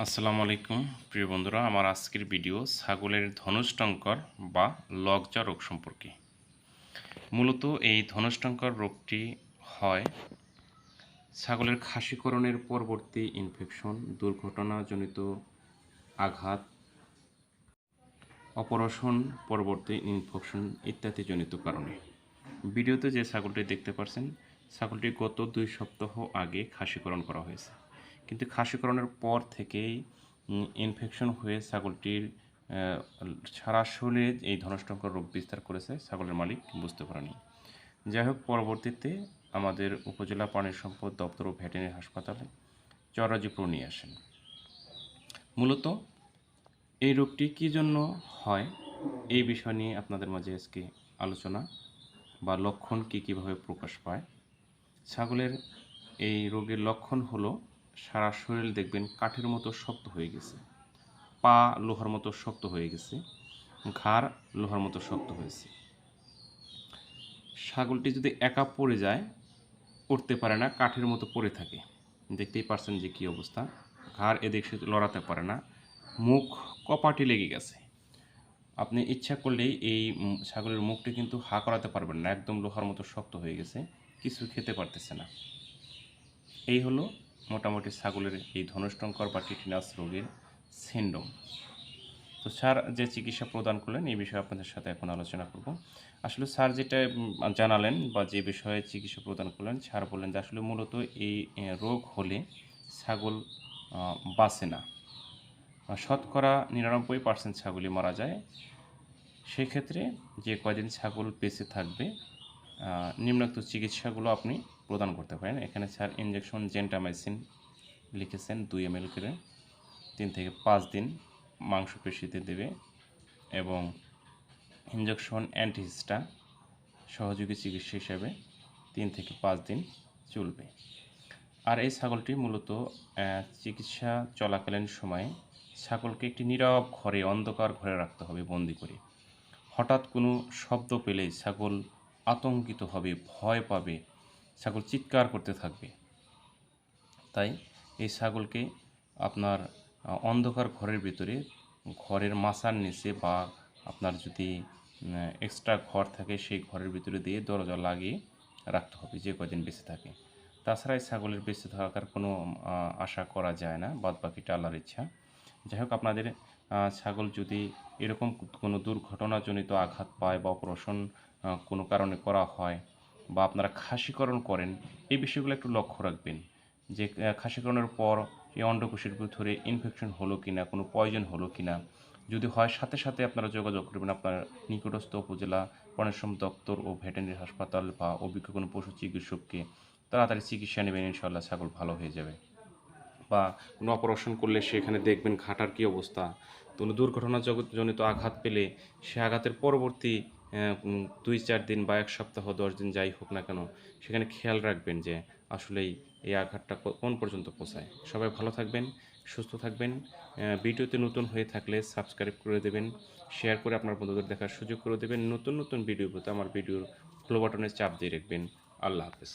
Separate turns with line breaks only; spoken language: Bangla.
আসসালামু আলাইকুম, প্রিয় বন্ধুরা। আমার আজকের ভিডিও ছাগলের ধনুষ্টঙ্কর বা লকজা রোগ সম্পর্কে। মূলত এই ধনুষ্টঙ্কর রোগটি হয় ছাগলের খাসিকরণের পরবর্তী ইনফেকশন দুর্ঘটনাজনিত আঘাত, অপারেশন পরবর্তী ইনফেকশন ইত্যাদিজনিত কারণে। ভিডিওতে যে ছাগলটি দেখতে পাচ্ছেন ছাগলটি গত দুই সপ্তাহ আগে খাসিকরণ করা হয়েছে। কিন্তু খাসিকরণের পর থেকেই ইনফেকশন হয়ে ছাগলটির সারা শরীরে এই ধনষ্টঙ্কর রোগ বিস্তার করেছে ছাগলের মালিক, বুঝতে পারেনি। যাই হোক, পরবর্তীতে আমাদের উপজেলা প্রাণী সম্পদ দপ্তর ও ভেটেরিনারি হাসপাতালে চরাজিপুর নিয়ে আসেন। মূলত এই রোগটি কী জন্য হয়, এই বিষয় নিয়ে আপনাদের মাঝে আজকে আলোচনা বা লক্ষণ কী কীভাবে প্রকাশ পায়, ছাগলের এই রোগের লক্ষণ হলো সারা শরীর দেখবেন কাঠের মতো শক্ত হয়ে গেছে। পা লোহার মতো শক্ত হয়ে গেছে। ঘাড় লোহার মতো শক্ত হয়েছে। ছাগলটি যদি একা পড়ে যায় উঠতে পারে না, কাঠের মতো পড়ে থাকে। দেখতেই পারছেন যে কী অবস্থা। ঘাড় এদিক সেদিক লড়াতে পারে না। মুখ কপাটি লেগে গেছে। আপনি ইচ্ছা করলেই এই ছাগলের মুখটি কিন্তু হা করাতে পারবেন না। একদম লোহার মতো শক্ত হয়ে গেছে। কিছু খেতে পারতেছে না। এই হলো মোটামুটি ছাগলের এই ধনুষ্টঙ্কর বা টিটিনাস রোগের সিন্ডম তো স্যার যে চিকিৎসা প্রদান করলেন, এই বিষয়ে আপনাদের সাথে এখন আলোচনা করব। আসলে স্যার যেটা জানালেন বা যে বিষয়ে চিকিৎসা প্রদান করলেন, স্যার বললেন যে আসলে মূলত এই রোগ হলে ছাগল বাঁচে না। শতকরা নিরানব্বই পার্সেন্ট ছাগলই মারা যায়। সেক্ষেত্রে যে কয়দিন ছাগল বেঁচে থাকবে নিম্নোক্ত চিকিৎসাগুলো আপনি প্রদান করতে পারেন। এখানে স্যার ইঞ্জেকশন জেন্টামাইসিন লিখেছেন দুই এম এল করে। তিন থেকে পাঁচ দিন মাংসপেশিতে দেবে এবং ইঞ্জেকশন অ্যান্টিহিস্টা সহযোগী চিকিৎসা হিসাবে তিন থেকে পাঁচ দিন চলবে। আর এই ছাগলটি মূলত চিকিৎসা চলাকালীন সময়ে ছাগলকে একটি নীরব ঘরে, অন্ধকার ঘরে রাখতে হবে, বন্দি করে। হঠাৎ কোনো শব্দ পেলেই ছাগল আতঙ্কিত হবে, ভয় পাবে ছাগল চিৎকার করতে থাকবে। তাই এই ছাগলকে আপনার অন্ধকার ঘরের ভিতরে, ঘরের মাচার নিচে বা আপনার যদি এক্সট্রা ঘর থাকে সেই ঘরের ভিতরে দিয়ে দরজা লাগিয়ে রাখতে হবে যে কদিন বেঁচে থাকে। তাছাড়া এই ছাগলের বেঁচে থাকার কোনো আশা করা যায় না বাদ বাকিটা আল্লাহর ইচ্ছা। যাই হোক, আপনাদের ছাগল যদি এরকম কোনো দুর্ঘটনাজনিত আঘাত পায় বা অপারেশন কোনো কারণে করা হয় বা আপনারা খাসিকরণ করেন, এই বিষয়গুলো একটু লক্ষ্য রাখবেন। যে খাসিকরণের পর এই অন্ডকোষের ভিতরে ইনফেকশন হলো কি না কোনো পয়জন হলো কি না যদি হয় সাথে সাথে আপনারা যোগাযোগ করবেন আপনার নিকটস্থ উপজেলা প্রাণীশ্রম দপ্তর ও ভেটেরিনারি হাসপাতাল বা অভিজ্ঞ কোনো পশু চিকিৎসককে তাড়াতাড়ি চিকিৎসা নেবেন ইনশাল্লাহ ছাগল ভালো হয়ে যাবে। বা কোনো অপারেশন করলে সেখানে দেখবেন ঘাটার কী অবস্থা। কোনো দুর্ঘটনা জগৎ- জনিত আঘাত পেলে সে আঘাতের পরবর্তী দুই চার দিন বা এক সপ্তাহ, দশ দিন যাই হোক না কেন, সেখানে খেয়াল রাখবেন যে আসলেই এই আঘাতটা কোন পর্যন্ত পৌঁছায়। সবাই ভালো থাকবেন, সুস্থ থাকবেন ভিডিওতে নতুন হয়ে থাকলে সাবস্ক্রাইব করে দেবেন, শেয়ার করে আপনার বন্ধুদের দেখার সুযোগ করে দেবেন, নতুন নতুন ভিডিও আমার ভিডিওর ফলো বাটনে চাপ দিয়ে রাখবেন। আল্লাহ হাফেজ।